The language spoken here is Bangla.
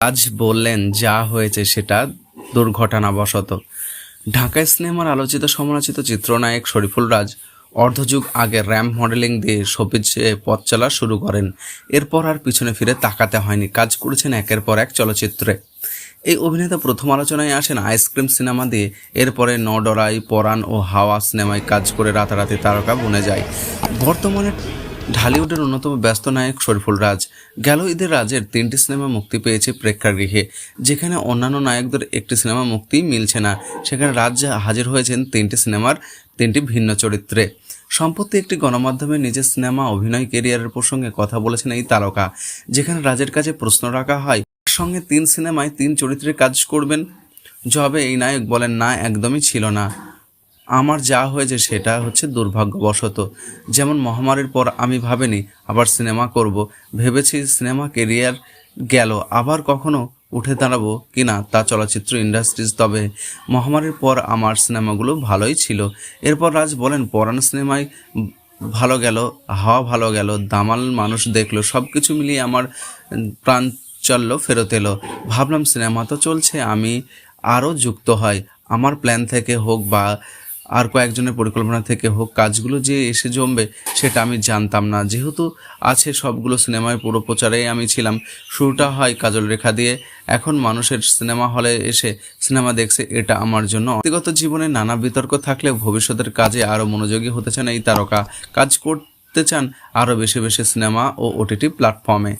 আজ বললেন, যা হয়েছে সেটা দুর্ঘটনাবশত। ঢাকায় সিনেমার আলোচিত সমালোচিত চিত্রনায়ক শরীফুল রাজ অর্ধযুগ আগে র্যাম্প মডেলিং দিয়ে সবিজে পথ চলা শুরু করেন। এরপর আর পিছনে ফিরে তাকাতে হয়নি। কাজ করেছেন একের পর এক চলচ্চিত্রে। এই অভিনেতা প্রথম আলোচনায় আসেন আইসক্রিম সিনেমা দিয়ে। এরপরে নডরাই, পরাণ ও হাওয়া সিনেমায় কাজ করে রাতারাতি তারকা বনে যায়। বর্তমানে ঢালিউডের অন্যতম ব্যস্ত নায়ক শরীফুল রাজ গেল ঈদের রাজের তিনটি সিনেমা মুক্তি পেয়েছে প্রেক্ষাগৃহে যেখানে অন্যান্য নায়কদের একটি সিনেমা মুক্তি মিলছে না। সেখানে রাজ হাজির হয়েছেন তিনটি সিনেমার তিনটি ভিন্ন চরিত্রে। সম্প্রতি একটি গণমাধ্যমে নিজের সিনেমা অভিনয় কেরিয়ারের প্রসঙ্গে কথা বলেছেন এই তারকা, যেখানে রাজের কাছে প্রশ্ন রাখা হয় সঙ্গে তিন সিনেমায় তিন চরিত্রে কাজ করবেন? জবে এই নায়ক বলেন, না, একদমই ছিল না। আমার যা হয়েছে সেটা হচ্ছে দুর্ভাগ্যবশত। যেমন মহামারীর পর আমি ভাবিনি আবার সিনেমা করব, ভেবেছি সিনেমা কেরিয়ার গেল, আবার কখনো উঠে দাঁড়াবো কি না তা চলচ্চিত্র ইন্ডাস্ট্রিজ, তবে মহামারীর পর আমার সিনেমাগুলো ভালোই ছিল। এরপর রাজ বলেন, পরাণ সিনেমায় ভালো গেল, হাওয়া ভালো গেল, দামাল মানুষ দেখল সব কিছু মিলিয়ে আমার প্রাণ ফেরত এলো। ভাবলাম সিনেমা তো চলছে, আমি আরও যুক্ত হয় আমার প্ল্যান থেকে হোক বা আর কয়েকজনের পরিকল্পনা থেকে হোক, কাজগুলো যে এসে জমবে, সেটা আমি জানতাম না। যেহেতু আছে সবগুলো সিনেমায় পুরো প্রচারেই আমি ছিলাম। শুরুটা হয় কাজল রেখা দিয়ে। এখন মানুষের সিনেমা হলে এসে সিনেমা দেখছে, এটা আমার জন্য। ব্যক্তিগত জীবনে নানা বিতর্ক থাকলেও ভবিষ্যতের কাজে আরও মনোযোগী হতে চান এই তারকা। কাজ করতে চান আরও বেশি বেশি সিনেমা ও ওটিটি প্ল্যাটফর্মে।